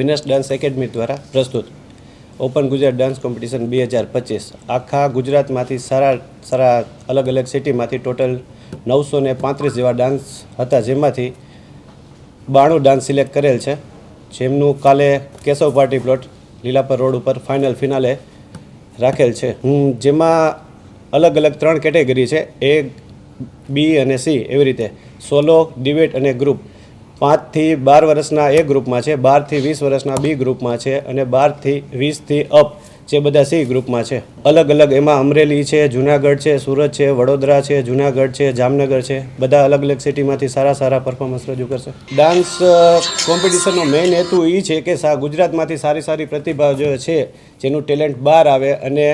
Venus dance academy દ્વારા પ્રસ્તુત. Open Gujarat dance competition બે હજાર પચીસ. આખા ગુજરાતમાંથી સારા સારા અલગ અલગ સિટીમાંથી ટોટલ નવસો ને પાંત્રીસ જેવા ડાન્સ હતા જેમાંથી બાણું ડાન્સ સિલેક્ટ કરેલ છે. જેમનું કાલે Keshav party plot Lilapar road ઉપર ફાઇનલ ફિનાલે રાખેલ છે. હું જેમાં અલગ અલગ ત્રણ કેટેગરી છે. એ, બી અને સી એવી રીતે. સોલો, ડિબેટ અને ગ્રુપ. પાંચથી બાર વર્ષના એ ગ્રુપમાં છે, બારથી વીસ વર્ષના બી ગ્રુપમાં છે અને બારથી વીસથી અપ જે બધા સી ગ્રુપમાં છે. અલગ અલગ એમાં અમરેલી છે, જુનાગઢ છે, સુરત છે, વડોદરા છે, જુનાગઢ છે, જામનગર છે. બધા અલગ અલગ સિટીમાંથી સારા સારા પરફોર્મન્સ રજૂ કરશે. ડાન્સ કોમ્પિટિશનનો મેઇન હેતુ એ છે કે સા ગુજરાતમાંથી સારી સારી પ્રતિભા જે છે, જેનું ટેલેન્ટ બહાર આવે અને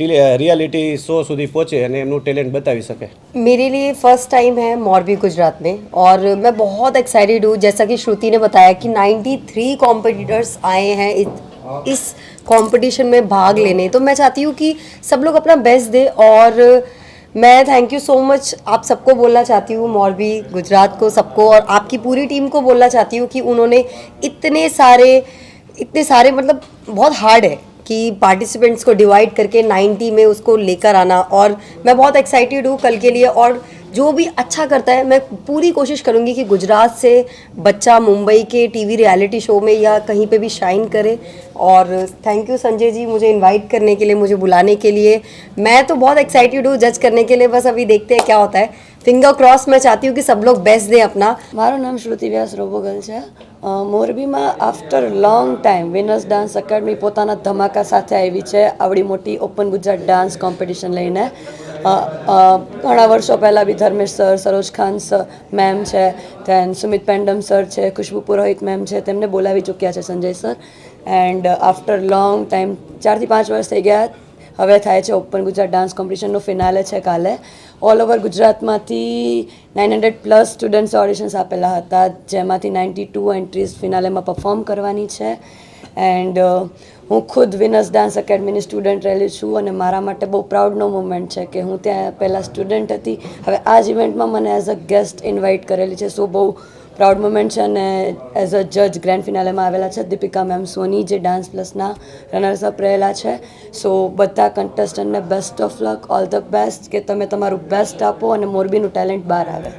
रियलिटी शो સુધી પહોંચે અને એમનું ટેલેન્ટ બતાવી શકે मेरे लिए फर्स्ट टाइम है मॉरबी गुजरात में और मैं बहुत एक्साइटेड हूँ जैसा कि श्रुति ने बताया कि 93 कॉम्पिटिटर्स आए हैं इस, इस कंपटीशन में भाग लेने तो मैं चाहती हूँ कि सब लोग अपना बेस्ट दे और मैं थैंक यू सो मच आप सबको बोलना चाहती हूँ मॉरबी गुजरात को सबको और आपकी पूरी टीम को बोलना चाहती हूँ कि उन्होंने इतने सारे इतने सारे मतलब बहुत हार्ड है कि पार्टिसिपेंट्स को डिवाइड करके 90 में उसको लेकर आना और मैं बहुत एक्साइटेड हूँ कल के लिए और जो भी अच्छा करता है, मैं पूरी कोशिश करूँगी कि गुजरात से बच्चा मुंबई के टीवी रियलिटी शो में या कहीं पे भी शाइन करे और थैंक यू संजय जी मुझे इनवाइट करने के लिए, मुझे बुलाने के लिए। मैं तो बहुत एक्साइटेड हूँ जज करने के लिए, बस अभी देखते हैं क्या होता है। फिंगर क्रॉस मैं चाहती हूँ कि सब लोग बेस्ट दें अपना મારું નામ શ્રુતિ વ્યાસ રોબોગલ છે અ, મોરબીમાં after long time winners dance academy પોતાના ધમાકા સાથે આવી છે આવડી મોટી ઓપન ગુજરાત ડાન્સ કોમ્પિટિશન લઈને અ, અ, ઘણા વર્ષો પહેલાં બી Dharmesh sir Saroj Khan sir ma'am છે ધેન સુમિત પેન્ડમ સર છે ખુશ્બુ પુરોહિત મેમ છે તેમને બોલાવી ચૂક્યા છે Sanjay sir and after long time ચારથી પાંચ વર્ષ થઈ ગયા હવે થાય છે ઓપન ગુજરાત ડાન્સ કોમ્પિટિશનનું ફિનાલે છે કાલે. ઓલ ઓવર ગુજરાતમાંથી નાઇન હંડ્રેડ પ્લસ સ્ટુડન્ટ્સે ઓડિશન્સ આપેલા હતા, જેમાંથી નાઇન્ટી ટુ એન્ટ્રીઝ ફિનાલેમાં પરફોર્મ કરવાની છે. એન્ડ હું ખુદ વિનસ ડાન્સ એકેડમીની સ્ટુડન્ટ રહેલી છું અને મારા માટે બહુ પ્રાઉડનો મુમેન્ટ છે કે હું ત્યાં પહેલાં સ્ટુડન્ટ હતી. હવે આ જ ઇવેન્ટમાં મને એઝ અ ગેસ્ટ ઇન્વાઇટ કરેલી છે. સો બહુ પ્રાઉડ મુમેન્ટ છે અને એઝ અ જજ ગ્રેન્ડ ફિનાલેમાં આવેલા છે દીપિકા મેમ સોની, જે ડાન્સ પ્લસના રનર્સ અપ રહેલા છે. સો બધા કન્ટેસ્ટન્ટને best of luck all the best કે તમે તમારું બેસ્ટ આપો અને મોરબીનું ટેલેન્ટ બહાર આવે.